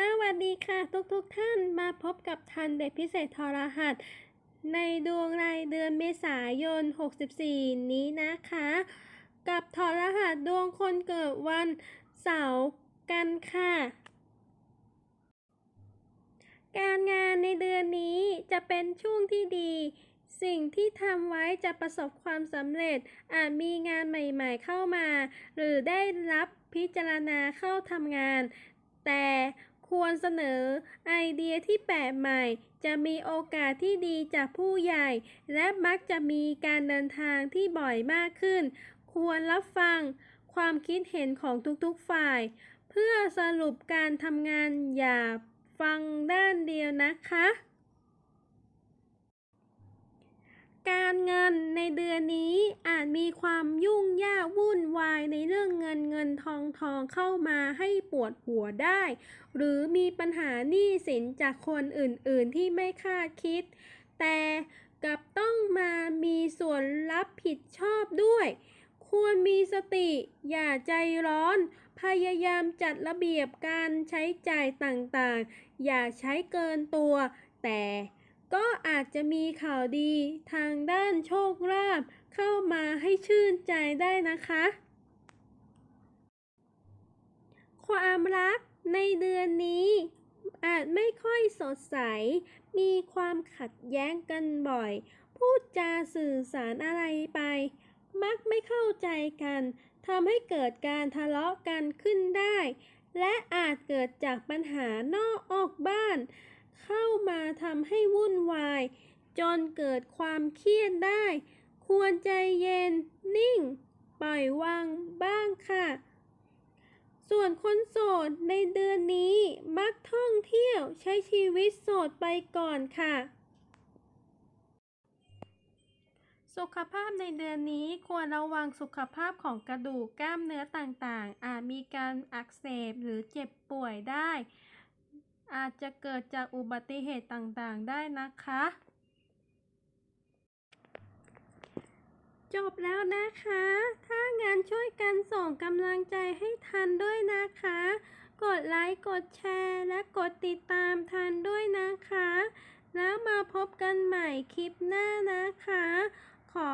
สวัสดีค่ะทุกทุกท่านมาพบกับทันเด็กพิเศษทรหัส ในดวงรายเดือนเมษายน 64 นี้นะคะ กับทรหัสดวงคนเกิดวันเสาร์กันค่ะ การงานในเดือนนี้จะเป็นช่วงที่ดี สิ่งที่ทำไว้จะประสบความสำเร็จ อาจมีงานใหม่ๆเข้ามา หรือได้รับพิจารณาเข้าทำงาน แต่ ควรเสนอไอเดียที่แปลกใหม่ จะมีโอกาสที่ดีจากผู้ใหญ่ และมักจะมีการเดินทางที่บ่อยมากขึ้น ควรรับฟังความคิดเห็นของทุกๆฝ่าย เพื่อสรุปการทำงานอย่าฟังด้านเดียวนะคะ การเงินในเดือนนี้อาจมีความยุ่งยากวุ่นวายใน ทองทองเข้ามาให้ปวดหัวได้ หรือมีปัญหาหนี้สินจากคนอื่นๆที่ไม่คาดคิด แต่กับต้องมามีส่วนรับผิดชอบด้วย ควรมีสติอย่าใจร้อน พยายามจัดระเบียบการใช้จ่ายต่างๆ อย่าใช้เกินตัว แต่ก็อาจจะมีข่าวดีทางด้านโชคลาภเข้ามาให้ชื่นใจได้นะคะ ความรักในเดือนนี้ อาจไม่ค่อยสดใส มีความขัดแย้งกันบ่อย พูดจาสื่อสารอะไรไป มักไม่เข้าใจกันทำให้เกิดการทะเลาะกันขึ้นได้ และอาจเกิดจากปัญหานอกออกบ้าน เข้ามาทำให้วุ่นวาย จนเกิดความเครียดได้ ควรใจเย็น นิ่ง ปล่อยวางบ้างค่ะ ส่วนคนโสดในเดือนนี้มักท่องเที่ยวใช้ชีวิตโสดไปก่อนค่ะ สุขภาพในเดือนนี้ควรระวังสุขภาพของกระดูกกล้ามเนื้อต่างๆ อาจมีการอักเสบหรือเจ็บป่วยได้ อาจจะเกิดจากอุบัติเหตุต่างๆ ได้นะคะ จบแล้วนะคะ งกำลังใจให้ทันด้วยนะคะ กดไลค์ กดแชร์ และกดติดตามทันด้วยนะคะ แล้วมาพบกันใหม่คลิปหน้านะคะ ขอ